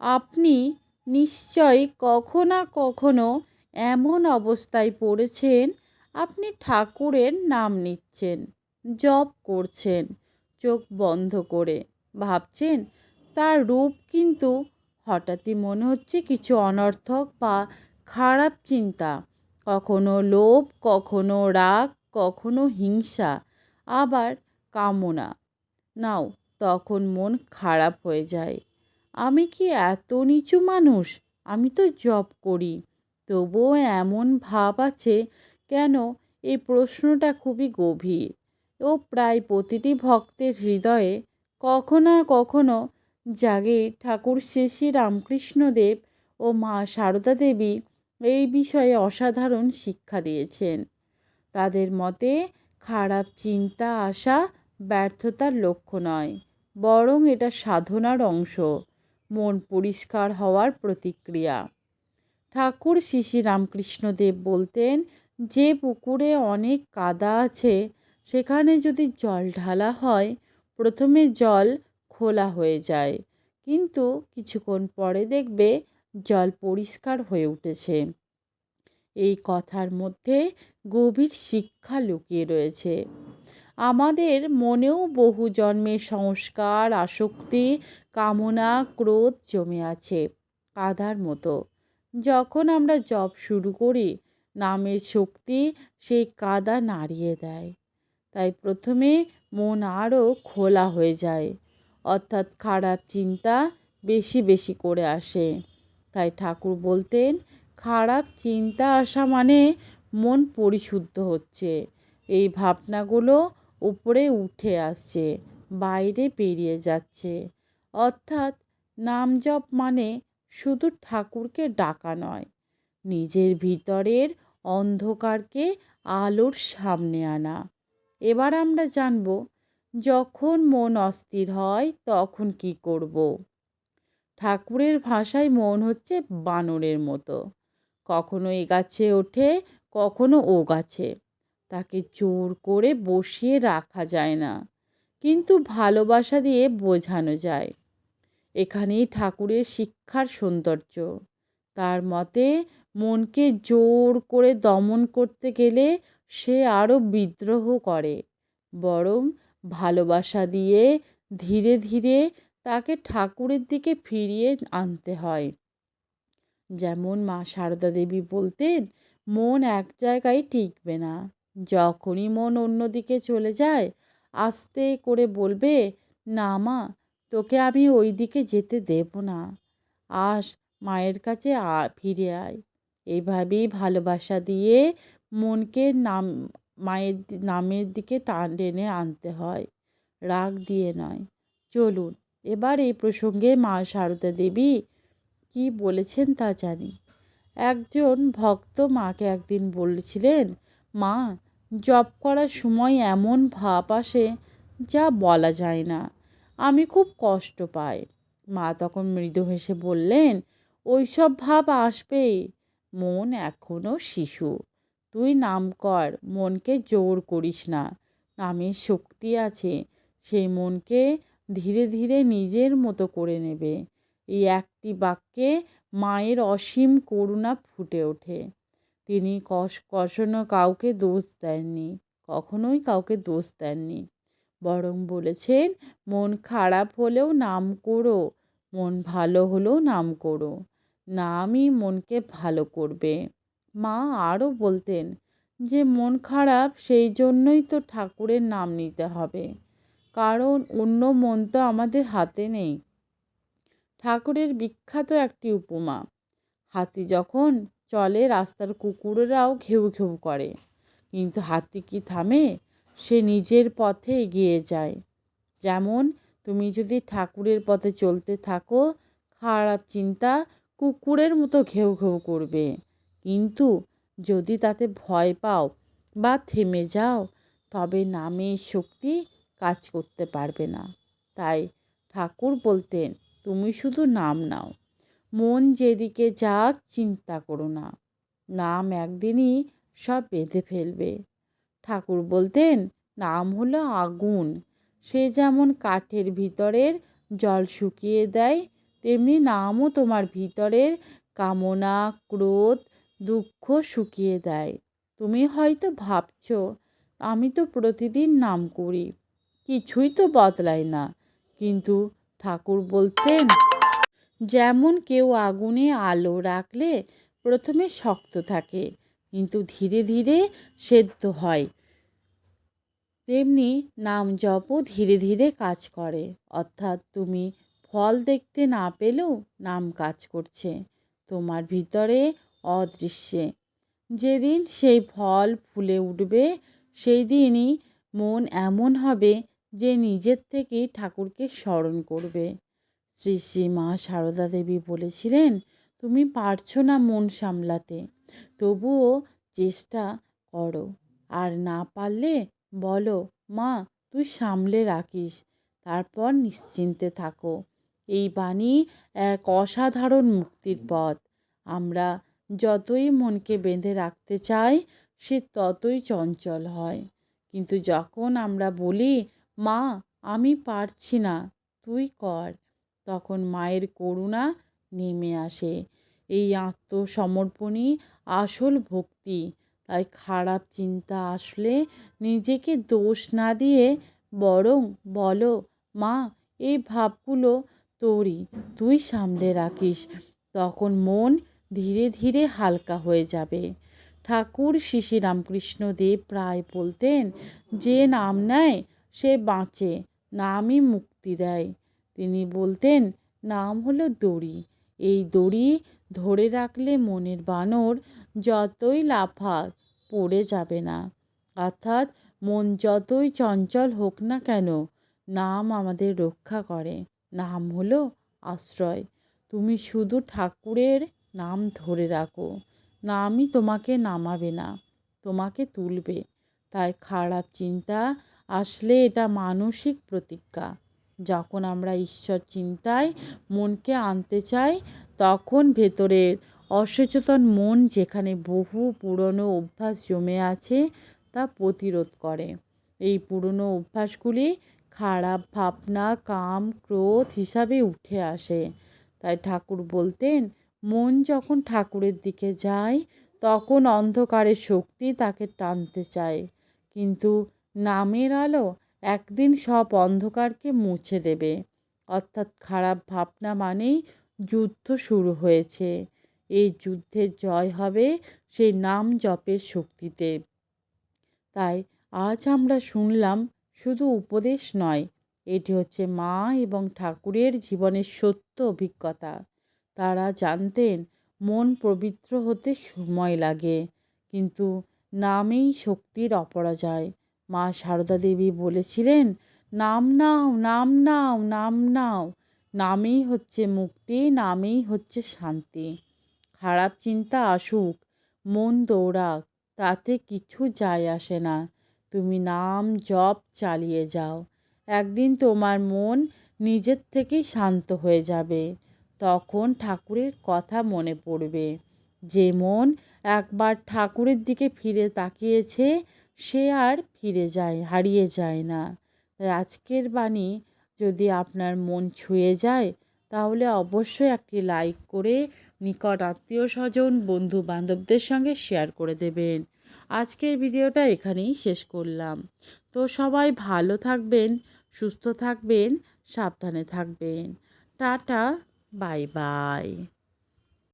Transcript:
আপনি নিশ্চয় কখনো না কখনো এমন অবস্থায় পড়েছেন, আপনি ঠাকুরের নাম নিচ্ছেন, জপ করছেন, চোখ বন্ধ করে ভাবছেন, তার রূপ কিন্তু হঠাৎই মনে হচ্ছে কিছু অনর্থক বা খারাপ চিন্তা। কখনো লোভ, কখনো রাগ, কখনো হিংসা, আবার কামনা। নাও, তখন মন খারাপ হয়ে যায়। আমি কি এত নিচু মানুষ? আমি তো জব করি। তবুও এমন ভাব আছে কেন? এই প্রশ্নটা খুবই গভীর। ও প্রায় প্রতিটি ভক্তের হৃদয়ে কখনো কখনো জাগে ঠাকুর শ্রী শ্রী রামকৃষ্ণদেব ও মা সারদা দেবী এই বিষয়ে অসাধারণ শিক্ষা দিয়েছেন। তাদের মতে খারাপ চিন্তা আসা ব্যর্থতার লক্ষ্য নয়, বরং এটা সাধনার অংশ। মন পরিষ্কার হওয়ার প্রতিক্রিয়া। ঠাকুর শ্রী শ্রী রামকৃষ্ণদেব বলতেন, যে পুকুরে অনেক কাদা আছে, সেখানে যদি জল ঢালা হয়, প্রথমে জল খোলা হয়ে যায়। কিন্তু কিছুক্ষণ পরে দেখবে জল পরিষ্কার হয়ে উঠেছে। এই কথার মধ্যে গভীর শিক্ষা লুকিয়ে রয়েছে। আমাদের মনেও বহু জন্মের সংস্কার, আসক্তি, কামনা, ক্রোধ জমে আছে কাদার মতো। যখন আমরা জব শুরু করি, নামের শক্তি সেই কাদা নাড়িয়ে দেয়। তাই প্রথমে মন আরও খোলা হয়ে যায়, অর্থাৎ খারাপ চিন্তা বেশি বেশি করে আসে। তাই ঠাকুর বলতেন, খারাপ চিন্তা আসা মানে মন পরিশুদ্ধ হচ্ছে। এই ভাবনাগুলো উপরে উঠে আসছে, বাইরে বেরিয়ে যাচ্ছে। অর্থাৎ নাম জপ মানে শুধু ঠাকুরকে ডাকা নয়, নিজের ভিতরের অন্ধকারকে আলোর সামনে আনা। এবার আমরা জানব, যখন মন অস্থির হয় তখন কি করব। ঠাকুরের ভাষায় মন হচ্ছে বানরের মতো। কখনো এ গাছে ওঠে, কখনো ও গাছে। তাকে জোর করে বসিয়ে রাখা যায় না, কিন্তু ভালোবাসা দিয়ে বোঝানো যায়। এখানেই ঠাকুরের শিক্ষার সৌন্দর্য। তার মতে, মনকে জোর করে দমন করতে গেলে সে আরও বিদ্রোহ করে, বরং ভালোবাসা দিয়ে ধীরে ধীরে তাকে ঠাকুরের দিকে ফিরিয়ে আনতে হয়। যেমন মা সারদা দেবী বলতেন, মন এক জায়গায় টিকবে না যখনই মন অন্যদিকে চলে যায়, আস্তে করে বলবে, না মা, তোকে আমি ওই দিকে যেতে দেব না। আস, মায়ের কাছে ফিরে আয়। এইভাবেই ভালোবাসা দিয়ে মনকে নাম, মায়ের নামের দিকে টান টেনে আনতে হয়। রাগ দিয়ে নয়। চলুন, এবার এই প্রসঙ্গে মা সারদা দেবী কি বলেছেন তা জানি। একজন ভক্ত মাকে একদিন বলেছিলেন, মা জব করার সময় এমন ভাব আসে যা বলা যায় না। আমি খুব কষ্ট পাই। মা তখন মৃদু হেসে বললেন ওই সব ভাব আসবেই মন এখনও শিশু। তুই নাম কর, মনকে জোর করিস না। নামের শক্তি আছে। সেই মনকে ধীরে ধীরে নিজের মতো করে নেবে। এই একটি বাক্যে মায়ের অসীম করুণা ফুটে ওঠে। তিনি কষ কখনো কাউকে দোষ দেননি, কখনোই কাউকে দোষ দেননি। বরং বলেছেন, মন খারাপ হলেও নাম করো, মন ভালো হলেও নাম করো, নামই মনকে ভালো করবে। মা আরও বলতেন, যে মন খারাপ, সেই জন্যই তো ঠাকুরের নাম নিতে হবে, কারণ অন্য মন তো আমাদের হাতে নেই। ঠাকুরের বিখ্যাত একটি উপমা, হাতি যখন চলে রাস্তার কুকুরেরাও ঘেউ ঘেউ করে। কিন্তু হাতি কি থামে? সে নিজের পথে এগিয়ে যায়। যেমন তুমি যদি ঠাকুরের পথে চলতে থাকো, খারাপ চিন্তা কুকুরের মতো ঘেউ ঘেউ করবে। কিন্তু যদি তাতে ভয় পাও বা থেমে যাও, তবে নামের শক্তি কাজ করতে পারবে না। তাই ঠাকুর বলতেন, তুমি শুধু নাম নাও। মন যেদিকে যাক চিন্তা করো না। নাম একদিনই সব বেঁধে ফেলবে। ঠাকুর বলতেন, নাম হলো আগুন। সে যেমন কাঠের ভিতরের জল শুকিয়ে দেয়, তেমনি নামও তোমার ভিতরের কামনা, ক্রোধ, দুঃখ শুকিয়ে দেয়। তুমি হয়তো ভাবছ, আমি তো প্রতিদিন নাম করি, কিছুই তো বদলায় না। কিন্তু ঠাকুর বলতেন যেমন কেউ আগুনে আলো রাখলে প্রথমে শক্ত থাকে, কিন্তু ধীরে ধীরে সেদ্ধ হয়। তেমনি নাম জপও ধীরে ধীরে কাজ করে। অর্থাৎ তুমি ফল দেখতে না পেলেও নাম কাজ করছে, তোমার ভিতরে অদৃশ্যে। যেদিন সেই ফল ফুলে উঠবে, সেই দিনই মন এমন হবে যে নিজের থেকেই ঠাকুরকে স্মরণ করবে। শ্রী শ্রী মা সারদা দেবী বলেছিলেন, তুমি পারছ না মন সামলাতে, তবুও চেষ্টা করো। আর না পারলে বলো, মা, তুই সামলে রাখিস, তারপর নিশ্চিন্তে থাকো। এই বাণী এক অসাধারণ মুক্তির পথ। আমরা যতই মনকে বেঁধে রাখতে চাই, সে ততই চঞ্চল হয়। কিন্তু যখন আমরা বলি, মা, আমি পারছি না, তুই কর তখন মায়ের করুণা নেমে আসে। এই আত্মসমর্পণই আসল ভক্তি। তাই খারাপ চিন্তা আসলে নিজেকে দোষ না দিয়ে বরং বলো, মা, এই ভাবগুলো তোরই, তুই সামলে রাখিস। তখন মন ধীরে ধীরে হালকা হয়ে যাবে। ঠাকুর শ্রী রামকৃষ্ণ দেব প্রায় বলতেন, যে নাম নেয়, সে বাঁচে, নামই মুক্তি দেয়। তিনি বলতেন, নাম হলো দড়ি। এই দড়ি ধরে রাখলে মনের বানর যতই লাফাক, পড়ে যাবে না। অর্থাৎ মন যতই চঞ্চল হোক না কেন, নাম আমাদের রক্ষা করে। নাম হলো আশ্রয়। তুমি শুধু ঠাকুরের নাম ধরে রাখো। নামই তোমাকে নামাবে না, তোমাকে তুলবে। তাই খারাপ চিন্তা আসলে এটা মানসিক প্রতিজ্ঞা। যখন আমরা ঈশ্বর চিন্তায় মনকে আনতে চাই, তখন ভেতরের অসচেতন মন যেখানে বহু পুরনো অভ্যাস জমে আছে, তা প্রতিরোধ করে। এই পুরনো অভ্যাসগুলি খারাপ ভাবনা, কাম, ক্রোধ হিসাবে উঠে আসে। তাই ঠাকুর বলতেন, মন যখন ঠাকুরের দিকে যায়, তখন অন্ধকারের শক্তি তাকে টানতে চায়। কিন্তু নামের আলো একদিন সব অন্ধকারকে মুছে দেবে। অর্থাৎ খারাপ ভাবনা মানেই যুদ্ধ শুরু হয়েছে। এই যুদ্ধের জয় হবে সেই নাম জপের শক্তিতে। তাই আজ আমরা শুনলাম শুধু উপদেশ নয়, এটি হচ্ছে মা এবং ঠাকুরের জীবনের সত্য অভিজ্ঞতা। তারা জানতেন মন পবিত্র হতে সময় লাগে, কিন্তু নামেই শক্তির অপরাজয়। মা সারদা দেবী বলেছিলেন, নাম নাও নাম নাও নাম নাও, নামেই হচ্ছে মুক্তি, নামেই হচ্ছে শান্তি। খারাপ চিন্তা আসুক, মন দৌড়াক, তাতে কিছু যায় আসে না। তুমি নাম জপ চালিয়ে যাও। একদিন তোমার মন নিজের থেকেই শান্ত হয়ে যাবে। তখন ঠাকুরের কথা মনে পড়বে। যে মন একবার ঠাকুরের দিকে ফিরে তাকিয়েছে সে আর ফিরে যায়, হারিয়ে যায় না। তাই আজকের বাণী যদি আপনার মন ছুঁয়ে যায়, তাহলে অবশ্যই একটি লাইক করে নিকট আত্মীয় স্বজন বন্ধু বান্ধবদের সঙ্গে শেয়ার করে দেবেন। আজকের ভিডিওটা এখানেই শেষ করলাম। তো সবাই ভালো থাকবেন, সুস্থ থাকবেন, সাবধানে থাকবেন। Tata bye bye